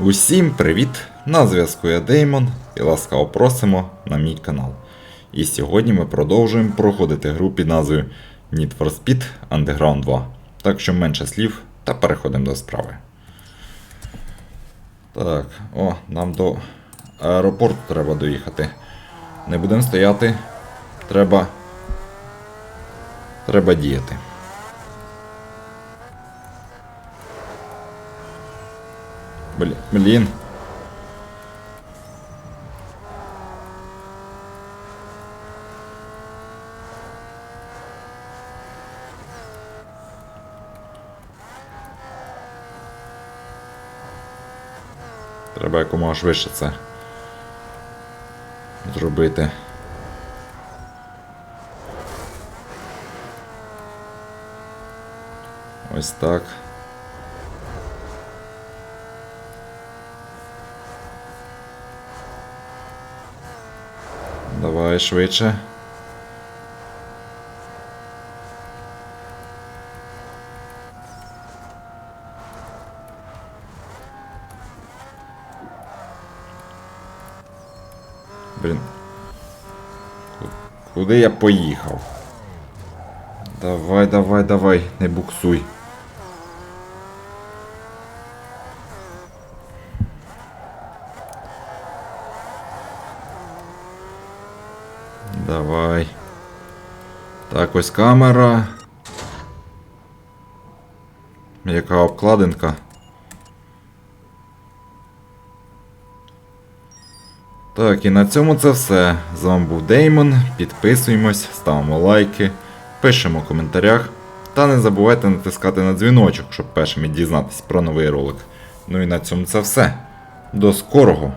Усім привіт! На зв'язку я Деймон і ласкаво просимо на мій канал. І сьогодні ми продовжуємо проходити гру під назвою Need for Speed Underground 2. Так що менше слів та переходимо до справи. Так, о, нам до аеропорту треба доїхати. Не будемо стояти. Треба. Треба діяти. Блін, блін. Треба якомога швидше це зробити. Ось так. Давай швидше. Блін. Куди я поїхав? Давай, давай, давай, не буксуй. Давай. Так, ось камера. Яка обкладинка? Так, і на цьому це все. З вами був Деймон. Підписуємось, ставимо лайки, пишемо в коментарях. Та не забувайте натискати на дзвіночок, щоб першими дізнатися про новий ролик. Ну і на цьому це все. До скорого!